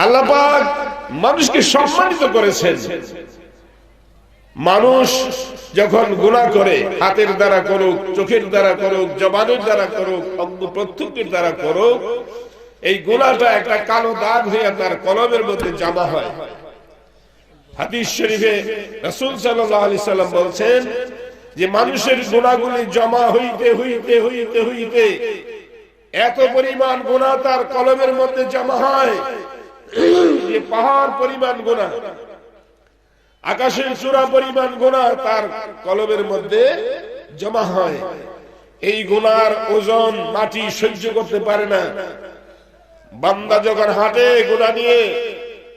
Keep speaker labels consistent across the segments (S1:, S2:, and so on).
S1: আল্লাহ পাক মানুষকে সম্মানিত করেছেন। মানুষ যখন গুনাহ করে, হাতের দ্বারা করুক, চোখের দ্বারা করুক, জবানের দ্বারা করুক, অঙ্গ প্রত্যেকের দ্বারা করুক, এই গুনাহটা একটা কালো দাগ হয়ে তার কলমের মধ্যে জমা হয়। হাদিস শরীফে রাসূল সাল্লাল্লাহু সাল্লাম বলছেন যে, মানুষের গুণাগুলি জমা হইতে হইতে হইতে হইতে এত পরিমাণ গুণা তার কলমের মধ্যে জমা হয়। যে পাহাড় পরিমাণ গুণা, আকাশের চূড়া পরিমাণ গুণা তার কলমের মধ্যে জমা হয়। এই গুনার ওজন মাটি সহ্য করতে পারে না। বান্দা যখন হাঁটে গুণা নিয়ে,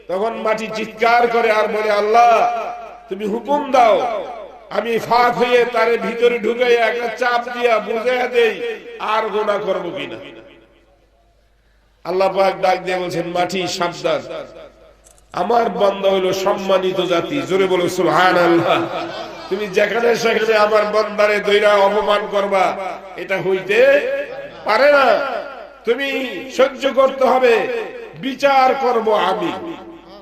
S1: তখন মাটি চিৎকার করে আর বলে, আল্লাহ, তুমি হুকুম দাও, আমি ফাঁক হয়ে তার ভিতরে ঢুকে একটা চাপ দিয়া বুঝে দেই, আর গোনা করব কিনা? আল্লাহ ডাক দিয়ে বলছেন, মাটি সাবধান। আমার বন্ধ হইল সম্মানিত জাতি। জোরে বলো সুলহান আল্লাহ তুমি যেখানে সেখানে আমার বন্দারে দৈরা অপমান করবা। এটা হইতে পারে না। তুমি সহ্য করতে হবে। বিচার করব আমি।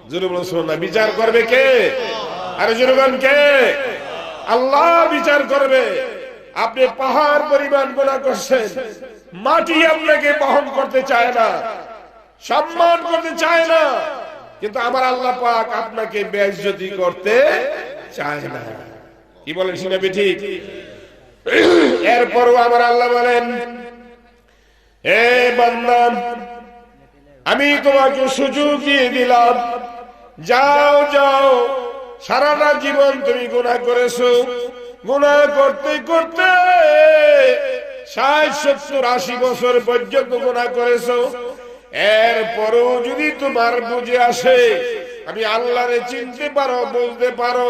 S1: জোরে বলো না বিচার করবে কে? আরে জোরগান কে? আল্লাহ বিচার করবে। আপনি পাহাড় পরিমাণ গোনা করছেন। মাটি আপনাকে বহন করতে চায় না, সম্মান করতে চায় না। কিন্তু আমার আল্লাহ পাক আপনাকে বেজ্জতি করতে চায় না। কি বলেন শুনে ঠিক? এরপরও আমার আল্লাহ বলেন, এ বান্দা, আমি তোমাকে সুযোগ দিয়ে দিলাম। যাও যাও, সারাটা জীবন তুমি গুণা করেছ। গুণা করতে করতে ষাট, সত্তর, আশি বছর পর্যন্ত গুণা করেছ। এরপরও যদি তোমার বুঝে আসে, আমি আল্লাহরে চিনতে পারো, বলতে পারো।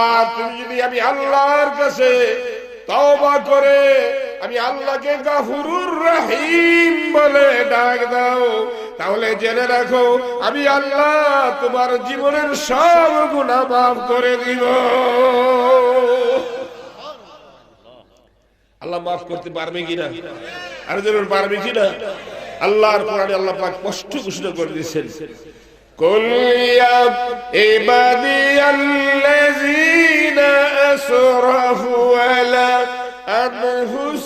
S1: আর তুমি যদি আমি আল্লাহর কাছে তওবা করে আমি আল্লাহকে গাফুরুর রহিম বলে ডাক দাও তাহলে জেনে রাখো আমি আল্লাহ তোমার জীবনের সব গুণা মাফ করে দিব আল্লাহ মাফ করতে পারবে কিনা আর যেন পারবে কিনা আল্লাহর কোরআনে আল্লাহ পাক স্পষ্ট ঘোষণা করে দিয়েছেন قل يا عبادي الذين أسرفوا على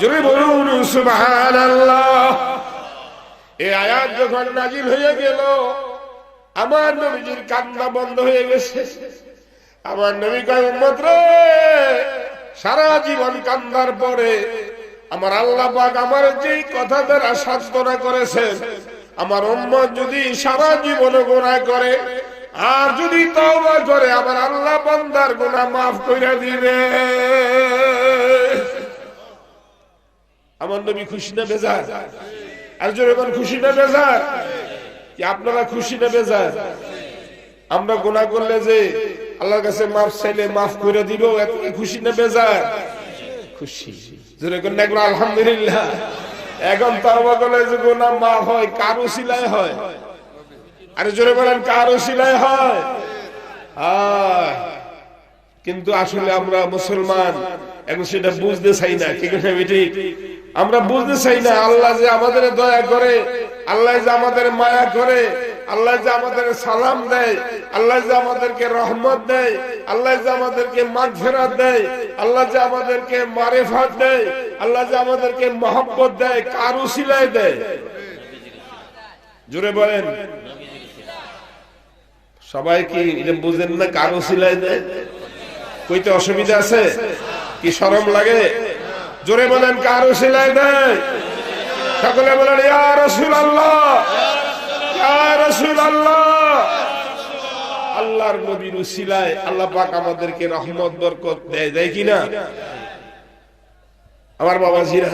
S1: জোরে বলুন সুবহানাল্লাহ। এই আয়াত যখন নাজিল হয়ে গেল, আমার নবীজির কান্না বন্ধ হয়ে গেছে। আমার নবী কয়, উম্মত রে, সারা জীবন কান্দার পরে আমার আল্লাহ পাক আমার যেই কথা দ্বারা সান্ত্বনা করেছেন, আমার উম্মত যদি সারা জীবন গোনা করে, আর যদি তওবা করে, আমার আল্লাহ বান্দার গোনা মাফ করে দিবে। আমার নবী খুশি না বেজার? আর যখন খুশি না বেজার? কি আপনারা খুশি না বেজার? আমরা গোনা করলে যে আল্লাহর কাছে মাফ চাইলে মাফ করে দিব এত খুশি না বেজার? খুশি। জোরে করে আলহামদুলিল্লাহ। এখন তওবা করলে যে গোনা মাফ হয়, কারও সিলাই হয়? আরে জোরে বলেন, কারও সিলাই হয়? কিন্তু আসলে আমরা মুসলমান, এখন সেটা বুঝতে চাই না। কি কথা ঠিক? আমরা বুঝতে চাই না আল্লাহ যে আমাদের দয়া করে আল্লাহ যে আমাদের মায়া করে আল্লাহ যে আমাদের সালাম দেয় আল্লাহ যে আমাদেরকে রহমত দেয় আল্লাহ যে আমাদেরকে মাগফিরাত দেয় আল্লাহ যে আমাদেরকে মারেফাত দেয় আল্লাহ যে আমাদেরকে মহব্বত দেয় কারু সিলাই দেয়। জোরে বলেন। সবাই কি বুঝেন না কারও সিলাই দেয়? কইতে অসুবিধা আছে? কি সরম লাগে? জোরে বলেন, কারও সেলাই দেয় সকলে বলেন, ইয়া রাসূলুল্লাহ, ইয়া আল্লাহ আল্লাহর নবীর উসিলায় আল্লাহ পাক আমাদেরকে রহমত, বরকত দেয় দেয় কিনা? আমার বাবা জিরা